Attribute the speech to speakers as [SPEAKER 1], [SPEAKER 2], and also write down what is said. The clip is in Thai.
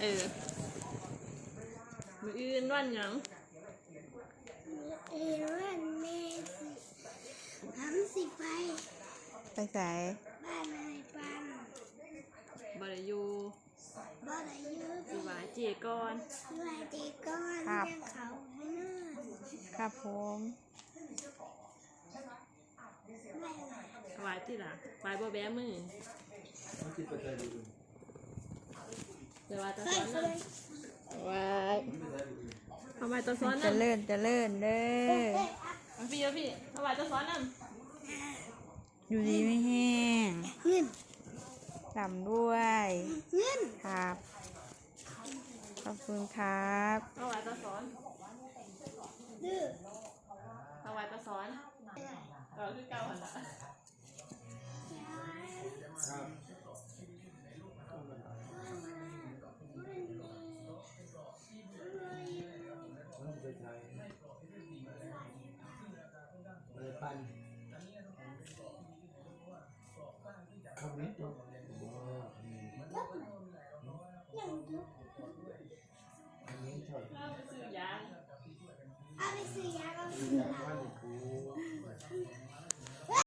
[SPEAKER 1] เออมืออื่นวันหยัง
[SPEAKER 2] เอวันแม่สิทำสิไป
[SPEAKER 3] ไปใส่
[SPEAKER 2] บ้านนายปัน
[SPEAKER 1] บริยู
[SPEAKER 2] บ่ได้อยืด
[SPEAKER 1] สิวายเจก่อน
[SPEAKER 2] ด้วยตีก้อนยังเขาไม่เนิ่น
[SPEAKER 3] ครับผม
[SPEAKER 2] ไม่ไหว
[SPEAKER 1] วายที่หลังวายบ่แบมือ เดี๋ยววายตะ
[SPEAKER 2] เค
[SPEAKER 1] ซ้
[SPEAKER 2] ย
[SPEAKER 1] อนนั่ายเอาวายตะซ้อน
[SPEAKER 3] เจะเลื่อนจะเลื่อนเด้อ
[SPEAKER 1] เอาพี่เอาพี่เอาวายตะซ้อนนั่น
[SPEAKER 3] อยู่ดีไม่แห้ง
[SPEAKER 2] เงิน
[SPEAKER 3] ดำด้วย
[SPEAKER 2] เงิน
[SPEAKER 3] ครับ ขอบคุณครับ
[SPEAKER 1] เอาวายตะซ้อน
[SPEAKER 2] ดื้อ
[SPEAKER 1] เอาวายตะซ้อนเออคือเก่าหันละ
[SPEAKER 4] pan không biết đâu. Đất
[SPEAKER 2] nhận được
[SPEAKER 4] anh ấy thôi.
[SPEAKER 1] ABC dạ.
[SPEAKER 2] dạ con ABC dạ con